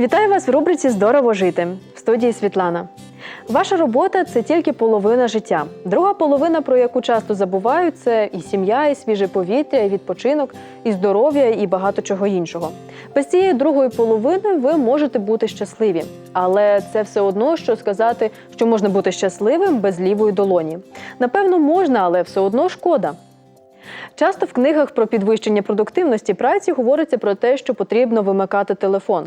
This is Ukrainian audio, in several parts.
Вітаю вас в рубриці Здорово жити в студії Світлана. Ваша робота це тільки половина життя. Друга половина, про яку часто забувають, це і сім'я, і свіже повітря, і відпочинок, і здоров'я, і багато чого іншого. Без цієї другої половини ви можете бути щасливі, але це все одно, що сказати, що можна бути щасливим без лівої долоні. Напевно, можна, але все одно шкода. Часто в книгах про підвищення продуктивності праці говориться про те, що потрібно вимикати телефон.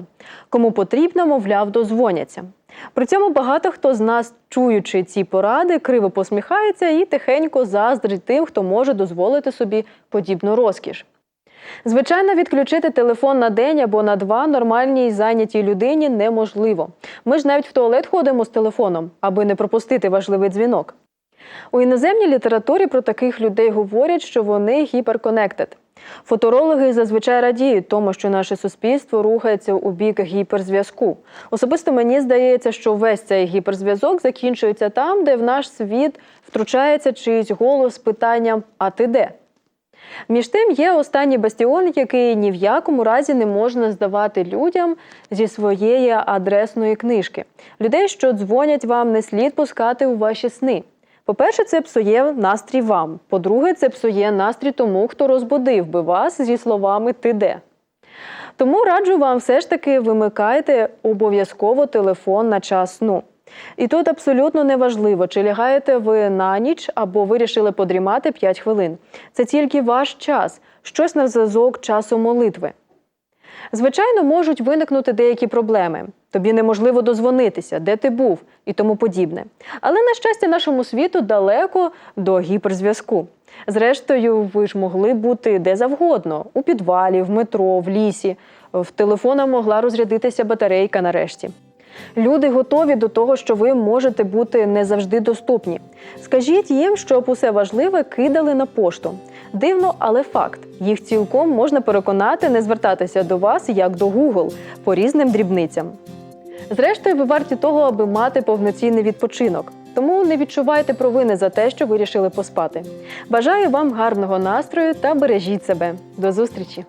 Кому потрібно, мовляв, дозвоняться. При цьому багато хто з нас, чуючи ці поради, криво посміхається і тихенько заздрить тим, хто може дозволити собі подібну розкіш. Звичайно, відключити телефон на день або на два нормальній зайнятій людині неможливо. Ми ж навіть в туалет ходимо з телефоном, аби не пропустити важливий дзвінок. У іноземній літературі про таких людей говорять, що вони гіперконектед. Фоторологи зазвичай радіють тому, що наше суспільство рухається у бік гіперзв'язку. Особисто мені здається, що весь цей гіперзв'язок закінчується там, де в наш світ втручається чийсь голос з питанням А ти де? Між тим є останній бастіон, який ні в якому разі не можна здавати людям зі своєї адресної книжки. Людей, що дзвонять вам, не слід пускати у ваші сни. По-перше, це псує настрій вам. По-друге, це псує настрій тому, хто розбудив би вас зі словами Ти де. Тому раджу вам все ж таки вимикайте обов'язково телефон на час сну. І тут абсолютно неважливо, чи лягаєте ви на ніч або вирішили подрімати 5 хвилин. Це тільки ваш час, щось на зв'язок часу молитви. Звичайно, можуть виникнути деякі проблеми. Тобі неможливо дозвонитися, де ти був і тому подібне. Але, на щастя, нашому світу далеко до гіперзв'язку. Зрештою, ви ж могли бути де завгодно: у підвалі, в метро, в лісі. В телефона могла розрядитися батарейка нарешті. Люди готові до того, що ви можете бути не завжди доступні. Скажіть їм, щоб усе важливе кидали на пошту. Дивно, але факт. Їх цілком можна переконати не звертатися до вас як до Google по різним дрібницям. Зрештою, ви варті того, аби мати повноцінний відпочинок. Тому не відчувайте провини за те, що вирішили поспати. Бажаю вам гарного настрою та бережіть себе. До зустрічі!